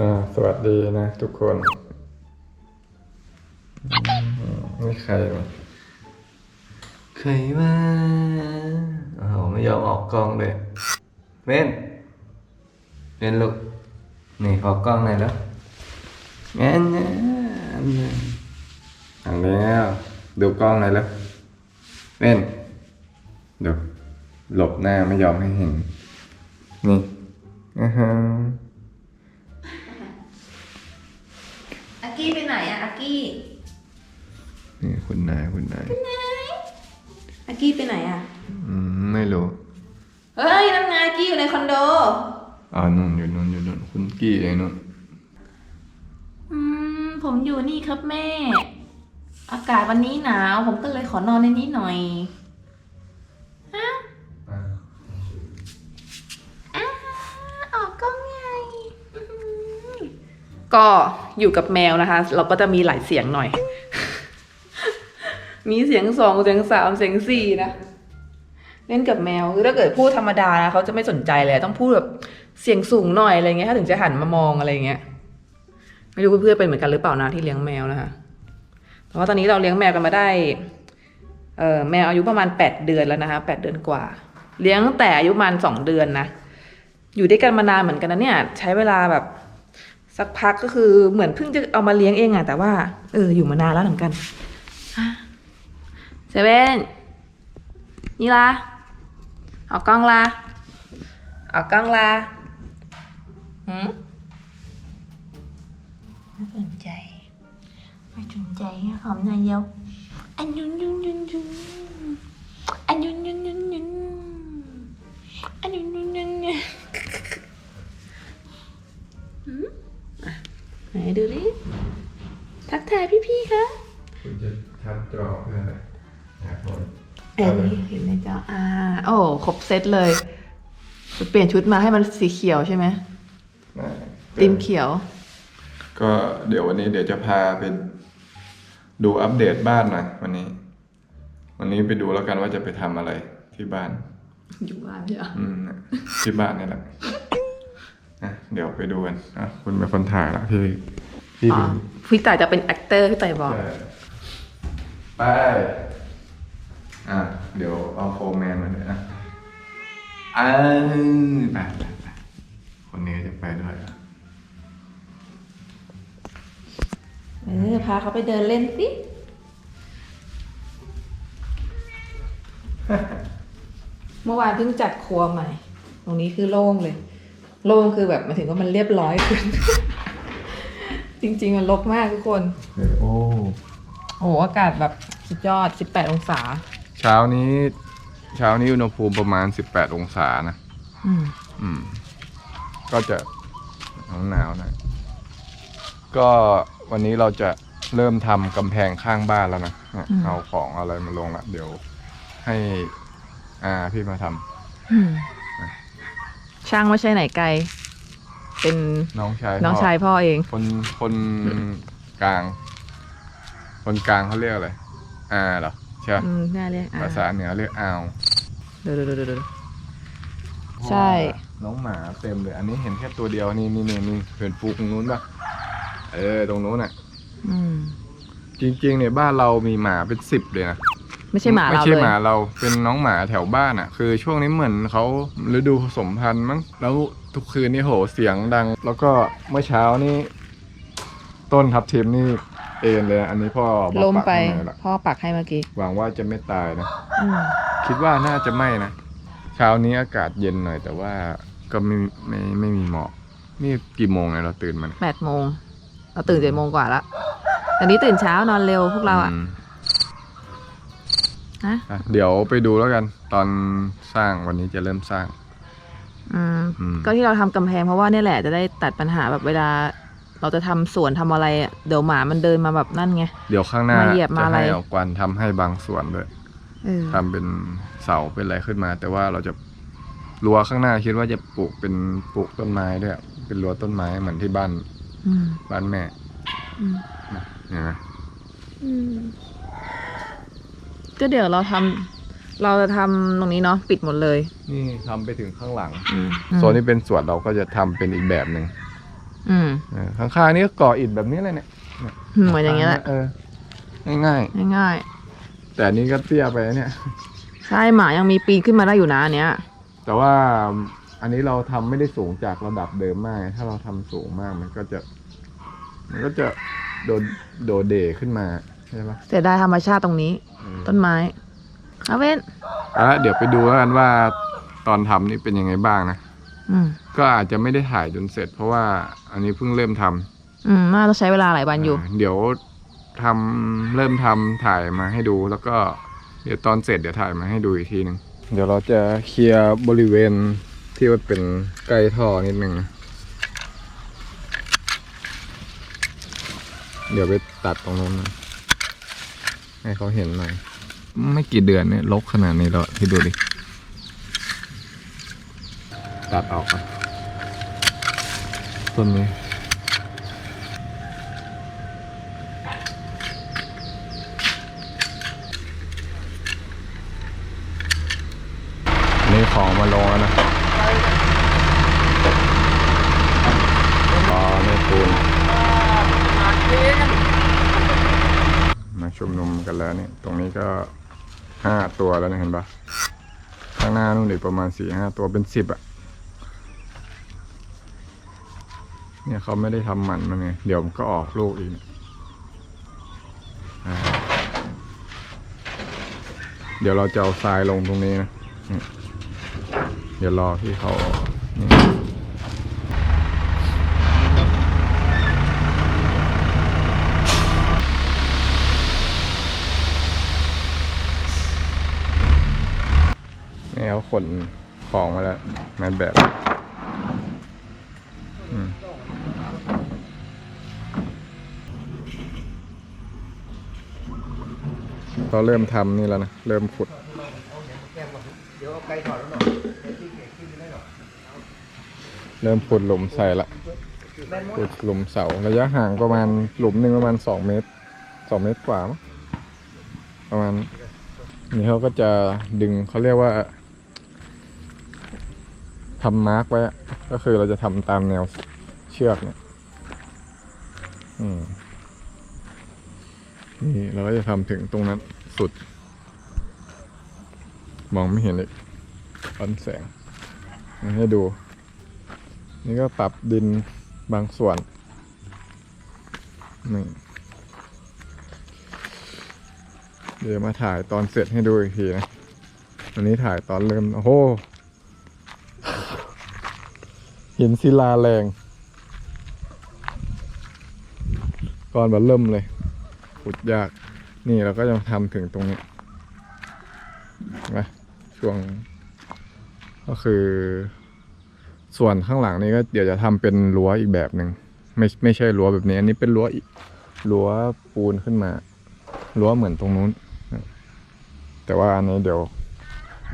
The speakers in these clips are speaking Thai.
อ่าสวัสดีนะทุกคนอืมนี่ใครวะใครมาอ้าวไม่ยอมออกกล้องเลยเว้นเว้นลูกนี่ขอกล้องหน่อยแล้วงั้นนะอันแล้วดูกล้องหน่อยแล้วเว้นดูหลบหน้าไม่ยอมให้เห็นนี่อ่าฮะ กี้ไปไหนอะอากี้นี่คุณนายคุณนายอากี้ไปไหนอะอืมไม่รู้เฮ้ยนั่นไงอากี้อยู่ในคอนโดอ่านุ่นอยู่นุ่นอยู่นุ่นคุณกี้ไอ้นุ่นอืมผมอยู่นี่ครับแม่ อากาศวันนี้หนาว ผมก็เลยขอนอนในนี้หน่อยฮะอ้าออกกล้องใหญ่อื้อหือ ก็อยู่กับแมวนะคะ เราก็จะมีหลายเสียงหน่อย มีเสียงสองเสียงสามเสียงสี่นะเล่นกับแมวคือถ้าเกิดพูดธรรมดานะเขาจะไม่สนใจเลยต้องพูดแบบเสียงสูงหน่อยอะไรเงี้ยถ้าถึงจะหันมามองอะไรเงี้ยไม่รู้เพื่อนๆเป็นเหมือนกันหรือเปล่านะที่เลี้ยงแมวนะคะแต่ว่าตอนนี้เราเลี้ยงแมวกันมาได้เออแมวอายุประมาณแปดเดือนแล้วนะคะแปดเดือนกว่า เลี้ยงแต่อายุประมาณสองเดือนนะอยู่ด้วยกันมานานเหมือนกันนะเนี่ย ใช้เวลาแบบ สักพักก็คือเหมือนเพิ่งจะเอามาเลี้ยงเองอะแต่ว่า เออ อยู่มานานแล้วเหมือนกันอะเซเว่นนี่ละเอากล้องละเอากล้องละหืมไม่สนใจไม่สนใจหอมหน่อยเดียวอันยุนยุนยุนยุนอันยุนยุนยุนยุนอันยุนยุนยุนยุน ไหนดูดิทักทายพี่ๆคะคุณจะทับจอเพื่ออะไรอยากรู้เอ้ยเห็นในจออ่าโอ้ครบเซตเลย เปลี่ยนชุดมาให้มันสีเขียวใช่ไหมได้ตีมเขียว ก็เดี๋ยววันนี้เดี๋ยวจะพาไปดูอัปเดตบ้านหน่อยวันนี้ วันนี้ไปดูแล้วกันว่าจะไปทำอะไรที่บ้าน อยู่บ้านใช่ไหมอืมน่ะที่บ้านนี่แหละอะ เดี๋ยวไปดูกันอะคุณเป็นคนถ่ายละพี่พี่อ๋อดูพี่ต่ายจะเป็นแอคเตอร์พี่ต่ายบอก ไป อะ เดี๋ยวเอาโฟร์แมนมาเลยนะอ่าไปไปไปคนนี้จะไปด้วยอะเออ พาเขาไปเดินเล่นสิ เมื่อวานเพิ่งจัดครัวใหม่ ตรงนี้คือโล่งเลย โล่งคือแบบหมายถึงว่ามันเรียบร้อยขึ้น จริง ๆ มันรกมากทุกคนเดี๋ยวโอ้ โอ้โหอากาศแบบสุดยอด 18 องศา เช้านี้ เช้านี้อุณหภูมิประมาณ 18 องศานะ อืม อืม ก็จะหนาวๆหน่อยก็วันนี้เราจะเริ่มทำกำแพงข้างบ้านแล้วนะเนี่ยเอาของอะไรมาลงละเดี๋ยวให้อาพี่มาทำ อืม ช่างไม่ใช่ไหนไกล เป็นน้องชายน้องพ่ชายพ่อเอง คนคนกลาง คนกลางเขาเรียกอะไรอาเหรอใช่ปะอืมน่าเรียกอะภาษาเหนือเรียกอาวเดี๋ยวเดี๋ยวเดี๋ยวเดี๋ยวใช่ น้องหมาเต็มเลย อันนี้เห็นแค่ตัวเดียวนี่นี่นี่นี่เห็นฟูกตรงนู้นปะเออตรงนู้นน่ะ อืม จริงๆเนี่ยบ้านเรามีหมาเป็นสิบเลยนะ ไม่ใช่หมาไม่เราใช่เลยหมาเราเป็นน้องหมาแถวบ้านอะ คือช่วงนี้เหมือนเขาฤดูผสมพันธุ์มั้งแล้วทุกคืนนี่โหเสียงดัง แล้วก็เมื่อเช้านี่ต้นทับทิมนี่เอ็นเลยนะอันนี้พ่อบอกล้มไป ปักให้ละพ่อปักให้เมื่อกี้หวังว่าจะไม่ตายนะ อืมคิดว่าน่าจะไม่นะ เช้านี้อากาศเย็นหน่อย แต่ว่าก็ไม่ไม่ไม่มีหมอกนี่กี่โมงเนี่ยเราตื่นมันแปดโมงเราตื่นเจ็ดโมงกว่าละแต่นี้ตื่นเช้านอนเร็วพวกเราอะ ม นะอะเดี๋ยวไปดูแล้วกัน ตอนสร้างวันนี้จะเริ่มสร้าง อืมอืม ก็ที่เราทำกำแพงเพราะว่าเนี่ยแหละจะได้ตัดปัญหาแบบเวลา เราจะทำสวนทำอะไรอะเดี๋ยวหมามันเดินมาแบบนั่นไง เดี๋ยวข้างหน้ามาเหยียบมาจะอะไร ให้เอากวันทำให้บางส่วนด้วยเออทำเป็นเสาเป็นอะไรขึ้นมา แต่ว่าเราจะรั้วข้างหน้าคิดว่าจะปลูกเป็นปลูกต้นไม้ด้วยเป็นรั้วต้นไม้เหมือนที่บ้านอืมบ้านแม่อืม เห็นไหมอืม ก็เดี๋ยวเราทำเราจะทำตรงนี้เนาะปิดหมดเลย นี่ทำไปถึงข้างหลังอืมโซนนี้เป็นสวนเราก็จะทำเป็นอีกแบบหนึ่งอืมเออข้างๆนี่ก็ก่ออิฐแบบนี้เลยเนี่ยเหมือนอย่างเงี้ยแหละเออง่ายง่ายๆ แต่อันนี้ก็เตี้ยไปนะเนี่ย ๆใช่หมายังมีปีนขึ้นมาได้อยู่นะอันเนี้ย แต่ว่าอันนี้เราทำไม่ได้สูงจากระดับเดิมมาก ถ้าเราทำสูงมากมันก็จะ มันก็จะโดดโดดเดขึ้นมา ใช่ปะเสียดายธรรมชาติตรงนี้เออต้นไม้เอาเว้นเอาละเดี๋ยวไปดูแล้วกันว่าตอนทำนี่เป็นยังไงบ้างนะ อืมก็อาจจะไม่ได้ถ่ายจนเสร็จ เพราะว่าอันนี้เพิ่งเริ่มทำอืมน่าจะใช้เวลาหลายวันอยู่าเดี๋ยวทำเริ่มทำถ่ายมาให้ดูแล้วก็เดี๋ยวตอนเสร็จเดี๋ยวถ่ายมาให้ดูอีกทีหนึ่งเดี๋ยวเราจะเคลียร์บริเวณที่มันเป็นใกล้ท่อนิดนึงนะเดี๋ยวไปตัดตรงนู้นนะ ให้เขาเห็นหน่อย ไม่กี่เดือนเนี่ยลกขนาดนี้แล้วที่ดูดิ ตัดออกอะต้นนี้นี่ของมาลงแล้วนะอ๋อไม่ปูน มาชุมนุมกันแล้วเนี่ย ตรงนี้ก็ห้าตัวแล้วนะเห็นปะข้างหน้านู่นอีกประมาณสี่ห้าตัวเป็นสิบอะเนี่ยเขาไม่ได้ทำหมันมาไงเดี๋ยวมันก็ออกลูกอีกเดี๋ยวเราจะเอาทรายลงตรงนี้นะ เดี๋ยวรอพี่เขานี่ นขาขนของมาแล้วในแบบเราเริ่มทำนี่แล้วนะ เริ่มขุดเริ่มขุดหลุมใส่ละขุดหลุมเสา ระยะห่างประมาณหลุมหนึ่งประมาณสองเมตรสองเมตรกว่ามั้งประมาณนี่เขาก็จะดึงเขาเรียกว่า ทำมาร์กไว้ ก็คือเราจะทำตามแนวเชือกเนี่ยนี่เราก็จะทำถึงตรงนั้นสุด มองไม่เห็นเลยอันแสงให้ดู นี่ก็ปรับดินบางส่วนนี่เดี๋ยวมาถ่ายตอนเสร็จให้ดูอีกทีนะ วันนี้ถ่ายตอนเริ่ม โอ้โห ห็นศิลาแรงก่อนแบันเริ่มเลยขุดยาก นี่เราก็จะทำถึงตรงนี้นะช่วง ก็คือ ส่วนข้างหลังนี้ก็เดี๋ยวจะทำเป็นรั้วอีกแบบหนึ่งไม่ไม่ใช่รั้วแบบนี้ อันนี้เป็นรั้วรั้วปูนขึ้นมารั้วเหมือนตรงนู้น แต่ว่าอันนี้เดี๋ยว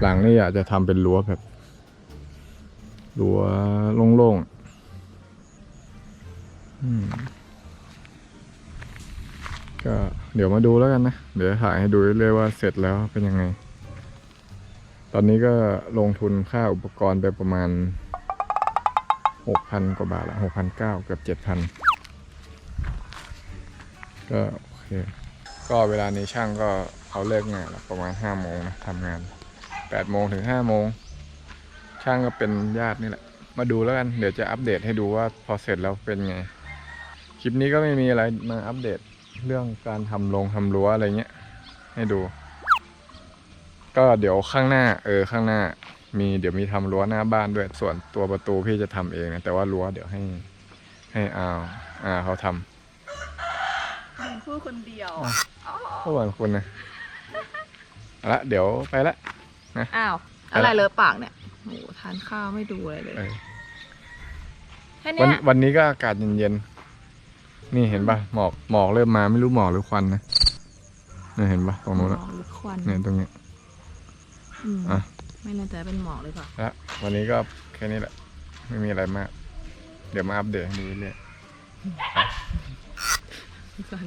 หลังนี่อยากจะทำเป็นรั้วแบบ รั้วโล่งๆอืก็เดี๋ยวมาดูแล้วกันนะ เดี๋ยวถ่ายให้ดูเรื่อยๆว่าเสร็จแล้วเป็นยังไง ตอนนี้ก็ลงทุนค่าอุปกรณ์ไปประมาณหกพันกว่าบาทละหกพันเก้าเกือบเจ็ดพันก็โอเค ก็เวลานี้ช่างก็เขาเลิกงานล้วประมาณห้าโมงนะทำงานแปดโมงถึงห้าโมง ช่างก็เป็นญาตินี่แหละ มาดูแล้วกัน เดี๋ยวจะอัปเดตให้ดูว่าพอเสร็จแล้วเป็นไง คลิปนี้ก็ไม่มีอะไรมาอัปเดตเรื่องการทำโรงทำรั้วอะไรเงี้ย ให้ดู ก็เดี๋ยวข้างหน้า เออข้างหน้า มีเดี๋ยวมีทำรั้วหน้าบ้านด้วย ส่วนตัวประตูพี่จะทำเองนะ แต่ว่ารั้วเดี๋ยวให้ให้อาวอาเขาทำพูดคนเดียวก็หวังคุณนะเอาละ เดี๋ยวไปละอ้าว อะไรเลอะปากเนี่ย โอ้โหทานข้าวไม่ดูอะไรเลยเออแค่วันเนี้ยวันนี้ก็อากาศเย็นๆ นี่เห็นปะหมอกหมอกเริ่มมาไม่รู้หมอกหรือควันนะเนี่ยเห็นปะตรงนู้นหมอะอกหรือควันเนี่ยตรงนี้อืมอะ ไม่แน่ใจเป็นหมอกหรือเปล่าละวันนี้ก็แค่นี้แหละ ไม่มีอะไรมาก เดี๋ยวมาอัปเดตให้ดูเรื่อยๆก่อน